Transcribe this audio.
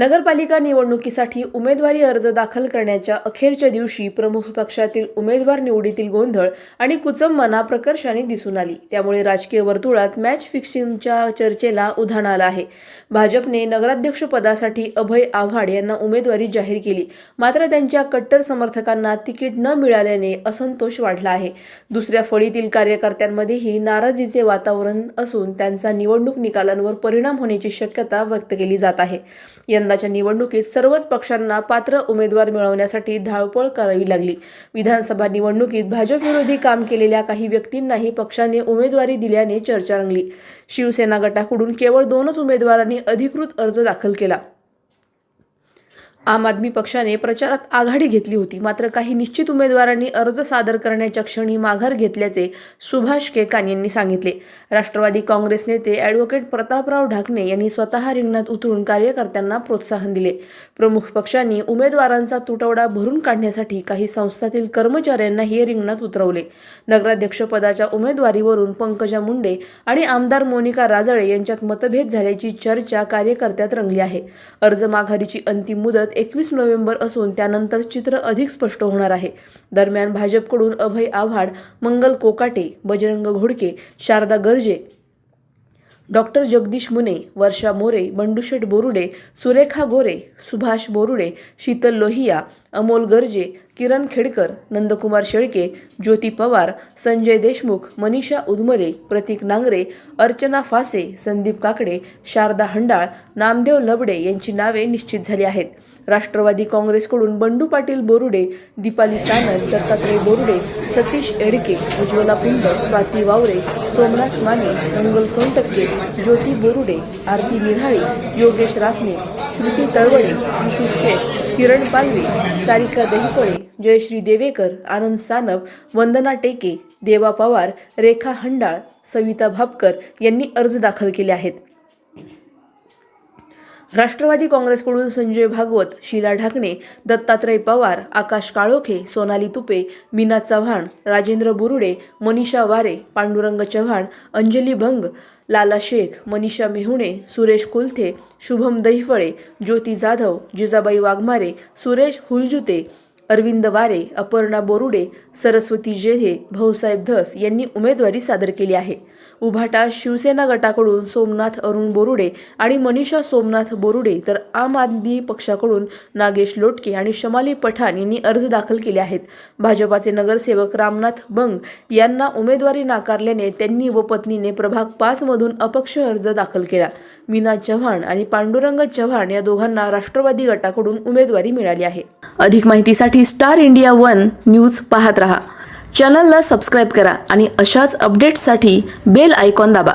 नगरपालिका निवडणुकीसाठी उमेदवारी अर्ज दाखल करण्याच्या अखेरच्या दिवशी प्रमुख पक्षातील उमेदवार निवडीतील गोंधळ आणि कुचंबना प्रकर्षाने दिसून आली. त्यामुळे राजकीय वर्तुळात मॅच फिक्सिंगच्या चर्चेला उधाण आलं आहे. भाजपने नगराध्यक्षपदासाठी अभय आव्हाड यांना उमेदवारी जाहीर केली. मात्र त्यांच्या कट्टर समर्थकांना तिकीट न मिळाल्याने असंतोष वाढला आहे. दुसऱ्या फळीतील कार्यकर्त्यांमध्येही नाराजीचे वातावरण असून त्यांचा निवडणूक निकालांवर परिणाम होण्याची शक्यता व्यक्त केली जात आहे. यंदाच्या निवडणुकीत सर्वच पक्षांना पात्र उमेदवार मिळवण्यासाठी धावपळ करावी लागली. विधानसभा निवडणुकीत भाजप विरोधी काम केलेल्या काही व्यक्तींनाही पक्षाने उमेदवारी दिल्याने चर्चा रंगली. शिवसेना गटाकडून केवळ दोनच उमेदवारांनी अधिकृत अर्ज दाखल केला. आम आदमी पक्षाने प्रचारात आघाडी घेतली होती. मात्र काही निश्चित उमेदवारांनी अर्ज सादर करण्याच्या क्षणी माघार घेतल्याचे सुभाष केकान यांनी सांगितले. राष्ट्रवादी काँग्रेस नेते ॲडव्होकेट प्रतापराव ढाकणे यांनी स्वतः रिंगणात उतरून कार्यकर्त्यांना प्रोत्साहन दिले. प्रमुख पक्षांनी उमेदवारांचा तुटवडा भरून काढण्यासाठी काही संस्थातील कर्मचाऱ्यांनाही रिंगणात उतरवले. नगराध्यक्षपदाच्या उमेदवारीवरून पंकजा मुंडे आणि आमदार मोनिका राजळे यांच्यात मतभेद झाल्याची चर्चा कार्यकर्त्यात रंगली आहे. अर्ज माघारीची अंतिम मुदत एकवीस नोव्हेंबर असून त्यानंतर चित्र अधिक स्पष्ट होणार आहे. दरम्यान भाजपकडून अभय आव्हाड मंगल कोकाटे बजरंग घोडके शारदा गर्जे डॉक्टर जगदीश मुने वर्षा मोरे बंडुशेठ बोरुडे सुरेखा गोरे सुभाष बोरुडे शीतल लोहिया अमोल गर्जे किरण खेडकर नंदकुमार शेळके ज्योती पवार संजय देशमुख मनीषा उदमले प्रतीक नांगरे अर्चना फासे संदीप काकडे शारदा हंडाळ नामदेव लबडे यांची नावे निश्चित झाली आहेत. राष्ट्रवादी काँग्रेसकडून बंडू पाटील बोरुडे दीपाली सानल दत्तात्रय बोरुडे सतीश एडके उज्ज्वला पुंड स्वाती वावरे सोमनाथ माने मंगल सोनटक्के ज्योती बोरुडे आरती निऱ्हाळे योगेश रासने श्रुती तळवडे युसुफ शेख किरण पालवे सारिका दहिफळे जयश्री देवेकर आनंद सानप वंदना टेके देवा पवार रेखा हंडाळ सविता भापकर यांनी अर्ज दाखल केले आहेत. राष्ट्रवादी काँग्रेसकडून संजय भागवत शीला ढाकणे दत्तात्रय पवार आकाश काळोखे सोनाली तुपे मीना चव्हाण राजेंद्र बुरुडे मनीषा वारे पांडुरंग चव्हाण अंजली भंग लाला शेख मनीषा मेहुणे सुरेश कुलथे शुभम दहिफळे ज्योती जाधव जिजाबाई वाघमारे सुरेश हुलजुते अरविंद वारे अपर्णा बोरुडे सरस्वती जेधे भाऊसाहेब धस यांनी उमेदवारी सादर केली आहे. उभाटा शिवसेना गटाकडून सोमनाथ अरुण बोरुडे आणि मनीषा सोमनाथ बोरुडे तर आम आदमी पक्षाकडून नागेश लोटके आणि शमाली पठाण यांनी अर्ज दाखल केले आहेत. भाजपाचे नगरसेवक रामनाथ बंग यांना उमेदवारी नाकारल्याने त्यांनी व पत्नीने प्रभाग पाचमधून अपक्ष अर्ज दाखल केला. मीना चव्हाण आणि पांडुरंग चव्हाण या दोघांना राष्ट्रवादी गटाकडून उमेदवारी मिळाली आहे. अधिक माहितीसाठी स्टार इंडिया वन न्यूज पाहत रहा. चॅनलला सबस्क्राईब करा आणि अशाच अपडेट्ससाठी बेल आयकॉन दाबा.